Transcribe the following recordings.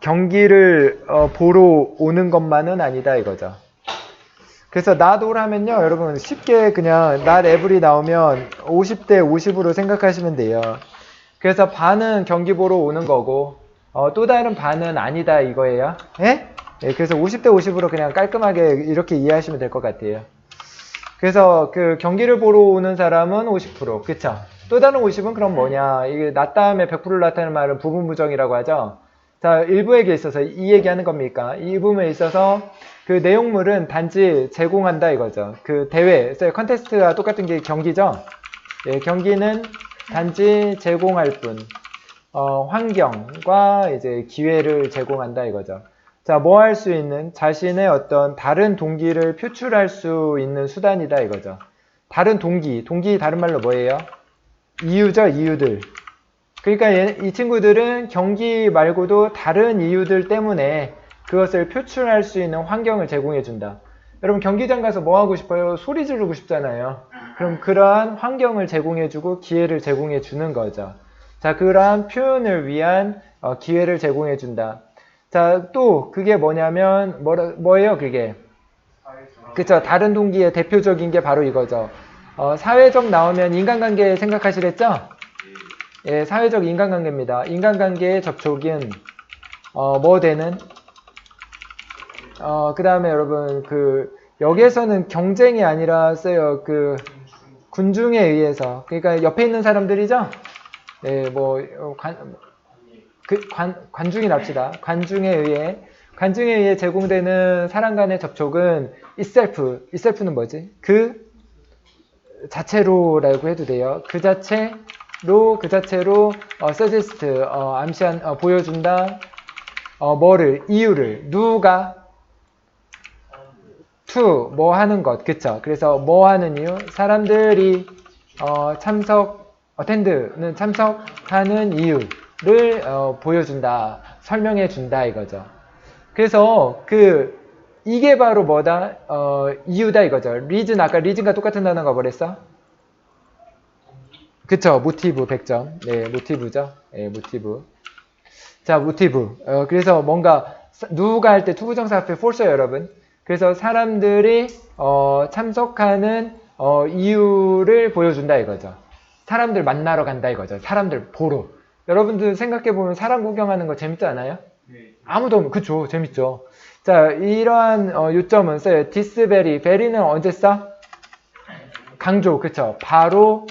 경기를 어, 보러 오는 것만은 아니다 이거죠. 그래서 하면요, 여러분 쉽게 그냥 not every 나오면 50대 50으로 생각하시면 돼요. 그래서 반은 경기 보러 오는 거고 어, 또 다른 반은 아니다 이거예요. 예? 예, 그래서 50대 50으로 그냥 깔끔하게 이렇게 이해하시면 될 것 같아요. 그래서 그 경기를 보러 오는 사람은 50%, 그쵸? 또 다른 50은 그럼 뭐냐? 이게 낮 다음에 100%를 나타내는 말은 부분부정이라고 하죠. 자, 일부에게 있어서 이 얘기하는 겁니까? 이 부분에 있어서 그 내용물은 단지 제공한다 이거죠. 그 대회, 컨테스트와 똑같은 게 경기죠. 예, 경기는 단지 제공할 뿐, 어, 환경과 이제 기회를 제공한다 이거죠. 자, 뭐 할 수 있는 자신의 어떤 다른 동기를 표출할 수 있는 수단이다 이거죠. 다른 동기, 동기 다른 말로 뭐예요? 이유죠, 이유들. 그러니까 얘- 이 친구들은 경기 말고도 다른 이유들 때문에 그것을 표출할 수 있는 환경을 제공해 준다. 여러분 경기장 가서 뭐 하고 싶어요? 소리 지르고 싶잖아요. 그럼 그러한 환경을 제공해 주고 기회를 제공해 주는 거죠. 자, 그러한 표현을 위한 어, 기회를 제공해 준다. 자, 또 그게 뭐냐면 뭐라, 뭐예요, 그게? 그쵸. 다른 동기의 대표적인 게 바로 이거죠. 어, 사회적 나오면 인간관계 생각하시랬죠? 예, 사회적 인간관계입니다. 인간관계의 접촉은 어, 뭐 되는? 어, 그 다음에 여러분 그 여기에서는 경쟁이 아니라 써요. 그 군중에 의해서 그러니까 옆에 있는 사람들이죠. 네, 뭐 어, 관, 그 관, 관중이 납시다. 관중에 의해 관중에 의해 제공되는 사람 간의 접촉은 itself, itself는 뭐지? 그 자체로라고 해도 돼요. 그 자체 로 그 자체로 어, suggest 어, 암시한 어, 보여준다. 어, 뭐를 이유를 누가 to 뭐 하는 것 그쵸? 그래서 뭐 하는 이유 사람들이 어, 참석 attend는 참석하는 이유를 어, 보여준다 설명해 준다 이거죠. 그래서 그 이게 바로 뭐다 어, 이유다 이거죠. reason 아까 reason과 똑같은 단어가 뭐랬어? 그쵸 모티브 100점. 네 모티브죠. 네 모티브. 자 모티브. 어, 그래서 뭔가 사- 누가 할 때 투부정사 앞에 force요 여러분. 그래서 사람들이 어, 참석하는 어, 이유를 보여준다 이거죠. 사람들 만나러 간다 이거죠. 사람들 보러. 여러분들 생각해보면 사람 구경하는 거 재밌지 않아요? 아무도 없는 그쵸 재밌죠. 자 이러한 어, 요점은 써요 very very는 언제 써? 강조 그쵸. 바로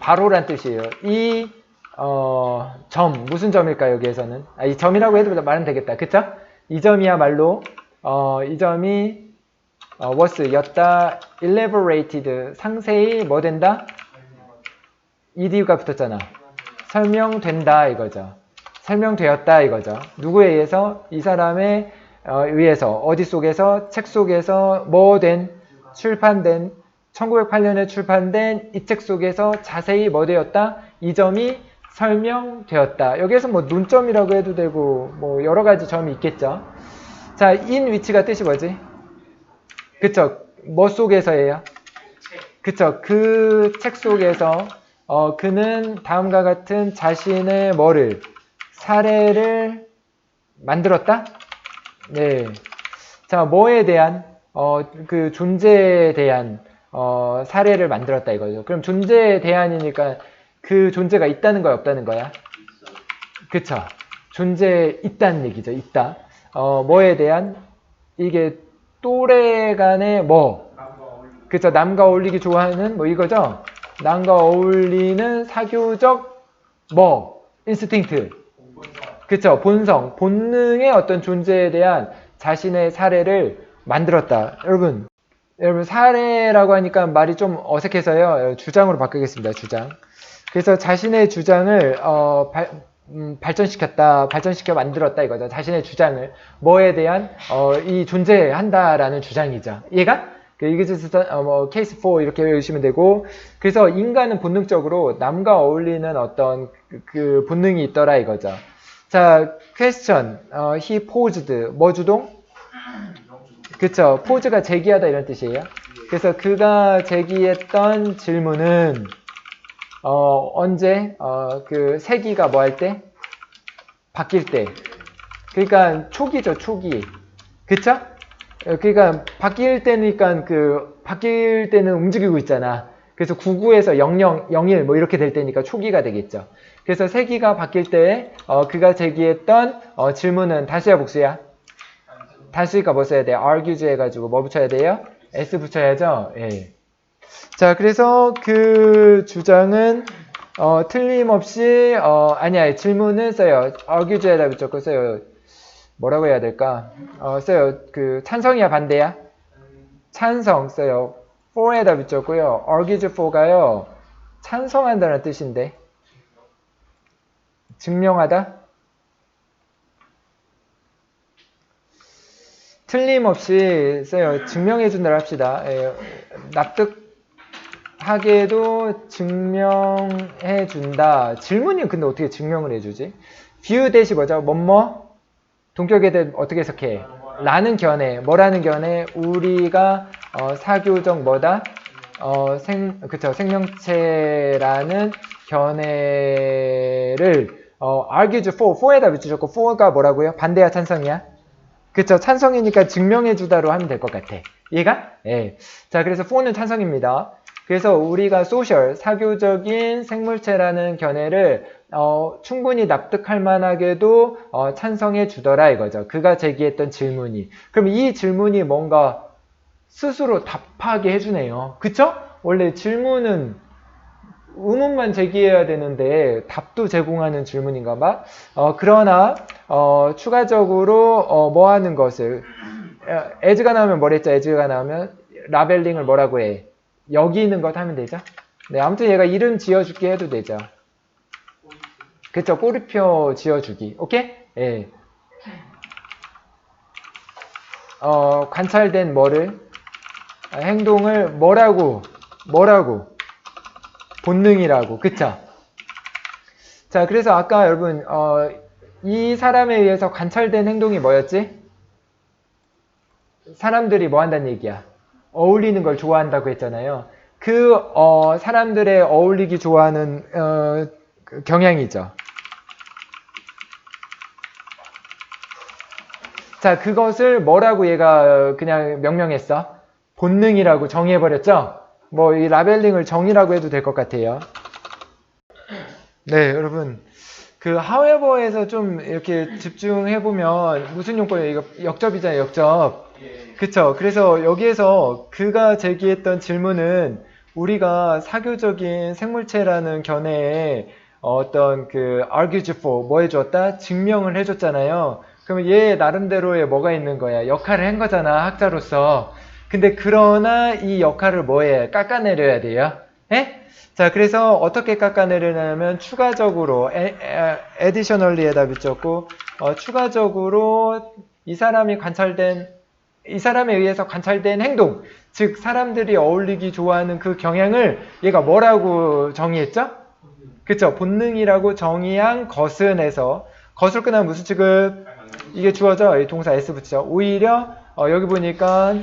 바로란 뜻이에요. 이, 어, 점, 무슨 점일까요, 여기에서는? 아, 이 점이라고 해도 말은 되겠다. 그쵸? 이 점이야말로, 어, 이 점이, 어, was, 였다, elaborated, 상세히 뭐 된다? ed가 붙었잖아. 설명된다, 이거죠. 설명되었다, 이거죠. 누구에 의해서? 이 사람에 어, 의해서, 어디 속에서, 책 속에서, 뭐 된, 출판된, 1908년에 출판된 이 책 속에서 자세히 뭐 되었다? 이 점이 설명되었다. 여기에서 뭐 논점이라고 해도 되고 뭐 여러 가지 점이 있겠죠. 자, in 위치가 뜻이 뭐지? 그쵸? 뭐 속에서예요? 그쵸? 그 책 속에서 어, 그는 다음과 같은 자신의 뭐를 사례를 만들었다? 네. 자, 뭐에 대한 어, 그 존재에 대한 어, 사례를 만들었다 이거죠. 그럼 존재에 대한이니까 그 존재가 있다는 거야, 없다는 거야? 그쵸. 존재 있다는 얘기죠. 있다. 어, 뭐에 대한 이게 또래 간의 뭐 그쵸. 남과 어울리기 좋아하는 뭐 이거죠. 남과 어울리는 사교적 뭐 인스팅트. 그쵸. 본성, 본능의 어떤 존재에 대한 자신의 사례를 만들었다. 여러분, 여러분 사례라고 하니까 말이 좀 어색해서요. 주장으로 바꾸겠습니다. 주장. 그래서 자신의 주장을 어, 발, 음, 발전시켰다, 발전시켜 만들었다 이거죠. 자신의 주장을 뭐에 대한 어, 이 존재한다라는 주장이죠. 얘가 그 이그지스 어, 뭐 케이스 4 이렇게 외우시면 되고 그래서 인간은 본능적으로 남과 어울리는 어떤 그, 그 본능이 있더라 이거죠. 자, question. 어, he posed. 뭐 주동? 그쵸. 포즈가 제기하다 이런 뜻이에요. 그래서 그가 제기했던 질문은 어, 언제 어, 그 세기가 뭐 할 때? 바뀔 때. 그러니까 초기죠, 초기. 그쵸? 어, 그러니까 바뀔 때니까 그 바뀔 때는 움직이고 있잖아. 그래서 99에서 00, 01 뭐 이렇게 될 때니까 초기가 되겠죠. 그래서 세기가 바뀔 때 어, 그가 제기했던 어, 질문은 다시야 복수야? 다시가 뭐 써야 돼? argue 해가지고 뭐 붙여야 돼요? s 붙여야죠. 예. 자, 그래서 그 주장은 어, 틀림없이 어, 아니야 질문은 써요. argue에다 붙였고 써요. 뭐라고 해야 될까? 어, 써요. 그 찬성이야 반대야? 찬성 써요. for에다 붙였고요. argues for가요. 찬성한다는 뜻인데 증명하다? 틀림없이 써요. 증명해 준다고 합시다. 예, 납득하게도 증명해 준다. 질문이 근데 어떻게 증명을 해주지? view 대시 뭐죠? 뭐뭐? 동격에 대해 어떻게 해석해? 라는 견해. 뭐라는 견해? 우리가 어, 사교적 뭐다? 어, 생, 그쵸. 생명체라는 견해를 어, argues for, for에다 붙여줬고, for가 뭐라고요? 반대야, 찬성이야? 그쵸. 찬성이니까 증명해주다로 하면 될 것 같아. 얘가? 예. 자, 그래서 for는 찬성입니다. 그래서 우리가 social, 사교적인 생물체라는 견해를 어, 충분히 납득할 만하게도 어, 찬성해 주더라 이거죠. 그가 제기했던 질문이. 그럼 이 질문이 뭔가 스스로 답하게 해주네요. 그쵸? 원래 질문은 의문만 제기해야 되는데 답도 제공하는 질문인가 봐. 어, 그러나 어, 추가적으로 어, 뭐 하는 것을 어, 에즈가 나오면 뭐랬죠? 에즈가 나오면 라벨링을 뭐라고 해? 여기 있는 것 하면 되죠? 네, 아무튼 얘가 이름 지어주게 해도 되죠. 그쵸? 꼬리표 지어주기. 오케이? 예. 어, 관찰된 뭐를? 아, 행동을 뭐라고? 뭐라고? 본능이라고. 그쵸? 자, 그래서 아까 여러분, 어, 이 사람에 의해서 관찰된 행동이 뭐였지? 사람들이 뭐 한다는 얘기야? 어울리는 걸 좋아한다고 했잖아요. 그, 어, 사람들의 어울리기 좋아하는, 어, 그 경향이죠. 자, 그것을 뭐라고 얘가 그냥 명명했어? 본능이라고 정의해버렸죠? 뭐, 이 라벨링을 정의라고 해도 될 것 같아요. 네, 여러분. 그, however에서 좀 이렇게 집중해 보면, 무슨 용법이에요? 이거 역접이잖아요, 역접. 그쵸. 그래서 여기에서 그가 제기했던 질문은 우리가 사교적인 생물체라는 견해에 어떤 그 argues for 뭐 해줬다? 증명을 해줬잖아요. 그러면 얘 나름대로의 뭐가 있는 거야? 역할을 한 거잖아, 학자로서. 근데 그러나 이 역할을 뭐해? 깎아내려야 돼요. 에? 자, 그래서 어떻게 깎아내려냐면 추가적으로 에, 에, additionally에다 붙였고 어, 추가적으로 이 사람이 관찰된 이 사람에 의해서 관찰된 행동, 즉 사람들이 어울리기 좋아하는 그 경향을 얘가 뭐라고 정의했죠? 그쵸? 본능이라고 정의한 것은 해서 것을 끝나면 무슨 취급? 이게 주어져. 이 동사 s 붙이죠. 오히려 어, 여기 보니까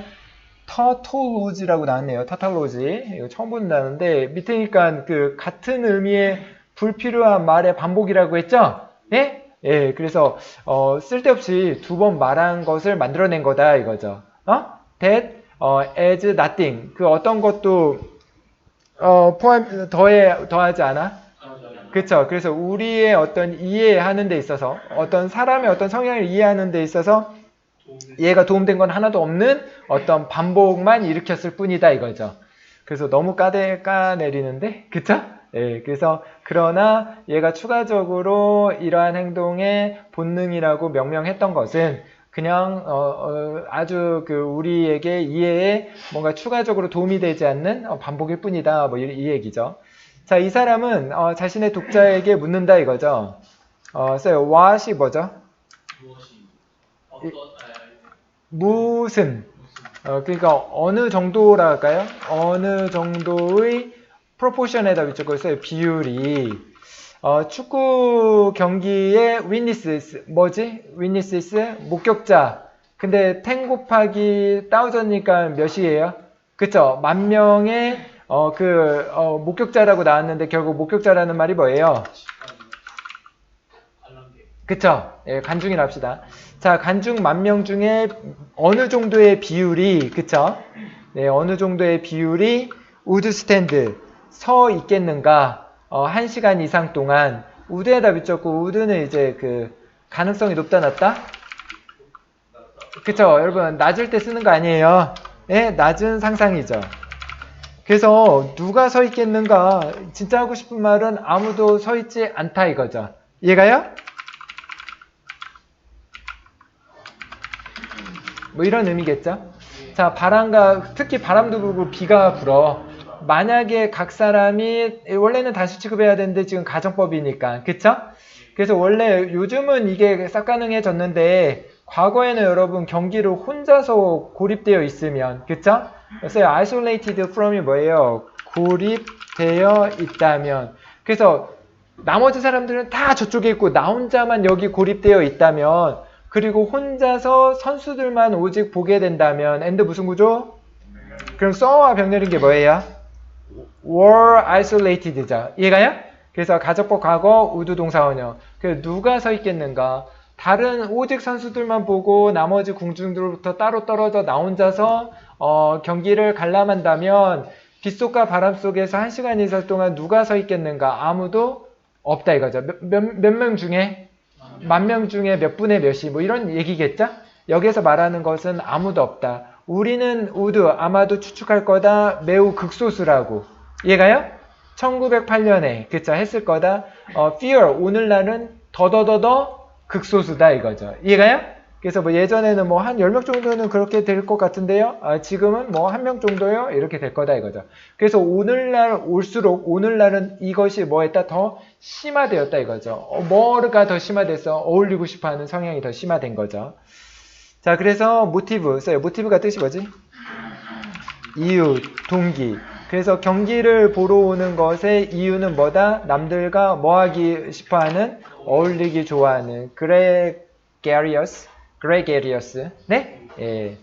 터톨로지라고 나왔네요. 타탈로지. 이거 처음 본다는데 밑에니까 그 같은 의미의 불필요한 말의 반복이라고 했죠? 예? 예, 그래서 어, 쓸데없이 두 번 말한 것을 만들어낸 거다 이거죠. 어? that 어, as nothing 그 어떤 것도 어, 포함 더해 더하지 않아? 그렇죠. 그래서 우리의 어떤 이해하는 데 있어서 어떤 사람의 어떤 성향을 이해하는 데 있어서 얘가 도움된 건 하나도 없는 어떤 반복만 일으켰을 뿐이다 이거죠. 그래서 너무 까대 까내리는데, 그쵸? 예, 그래서 그러나 얘가 추가적으로 이러한 행동의 본능이라고 명명했던 것은 그냥 어, 어, 아주 그 우리에게 이해에 뭔가 추가적으로 도움이 되지 않는 어, 반복일 뿐이다. 뭐 이, 이 얘기죠. 자, 이 사람은 어, 자신의 독자에게 묻는다 이거죠. 어, 써요. what이 뭐죠? 무엇이 어떤 아, 무슨 어, 그러니까 어느 정도라 할까요? 어느 정도의 프로포션에다 붙였고 써요. 비율이 어, 축구 경기의 witnesses 뭐지? witnesses 목격자. 근데 10 곱하기 1000이니까 몇이에요? 그쵸? 만 명의 어, 그 어, 목격자라고 나왔는데 결국 목격자라는 말이 뭐예요? 그쵸? 예, 간중이라 합시다. 자, 간중 만 명 중에 어느 정도의 비율이, 그쵸? 네, 어느 정도의 비율이 우드 스탠드, 서 있겠는가, 어, 한 시간 이상 동안, 우드에다 비쳤고, 우드는 이제 그, 가능성이 높다, 낮다? 그쵸? 여러분, 낮을 때 쓰는 거 아니에요? 예, 낮은 상상이죠. 그래서 누가 서 있겠는가, 진짜 하고 싶은 말은 아무도 서 있지 않다 이거죠. 이해가요? 뭐 이런 의미겠죠? 자, 바람과, 특히 바람도 불고 비가 불어. 만약에 각 사람이, 원래는 다시 취급해야 되는데 지금 가정법이니까. 그쵸? 그래서 원래 요즘은 이게 싹 가능해졌는데, 과거에는 여러분 경기를 혼자서 고립되어 있으면, 그쵸? 그래서 isolated from이 뭐예요? 고립되어 있다면. 그래서 나머지 사람들은 다 저쪽에 있고, 나 혼자만 여기 고립되어 있다면, 그리고 혼자서 선수들만 오직 보게 된다면 엔드 무슨 구조? 그럼 써와 병렬인 게 뭐예요? were isolated죠. 이해가요? 그래서 가적법 과거 우두 동사 원형. 그 누가 서 있겠는가? 다른 오직 선수들만 보고 나머지 궁중들로부터 따로 떨어져 나 혼자서 어, 경기를 관람한다면 빗속과 바람 속에서 한 시간 이상 동안 누가 서 있겠는가? 아무도 없다 이거죠. 몇명 중에 만 명 중에 몇 분의 몇이 뭐 이런 얘기겠죠? 여기서 말하는 것은 아무도 없다. 우리는 우드 아마도 추측할 거다. 매우 극소수라고. 이해가요? 1908년에 그쵸 했을 거다. 어, fear 오늘날은 더더더더 극소수다 이거죠. 이해가요? 그래서 뭐 예전에는 뭐 한 10명 정도는 그렇게 될 것 같은데요. 아, 지금은 뭐 한 명 정도요. 이렇게 될 거다 이거죠. 그래서 오늘날 올수록 오늘날은 이것이 뭐했다 더 심화되었다 이거죠. 어, 뭐가 더 심화돼서 어울리고 싶어하는 성향이 더 심화된 거죠. 자, 그래서 모티브 써요. 모티브가 뜻이 뭐지? 이유, 동기. 그래서 경기를 보러 오는 것의 이유는 뭐다? 남들과 뭐 하기 싶어하는? 어울리기 좋아하는. 그레게리어스. 그레게리어스. 네? 예.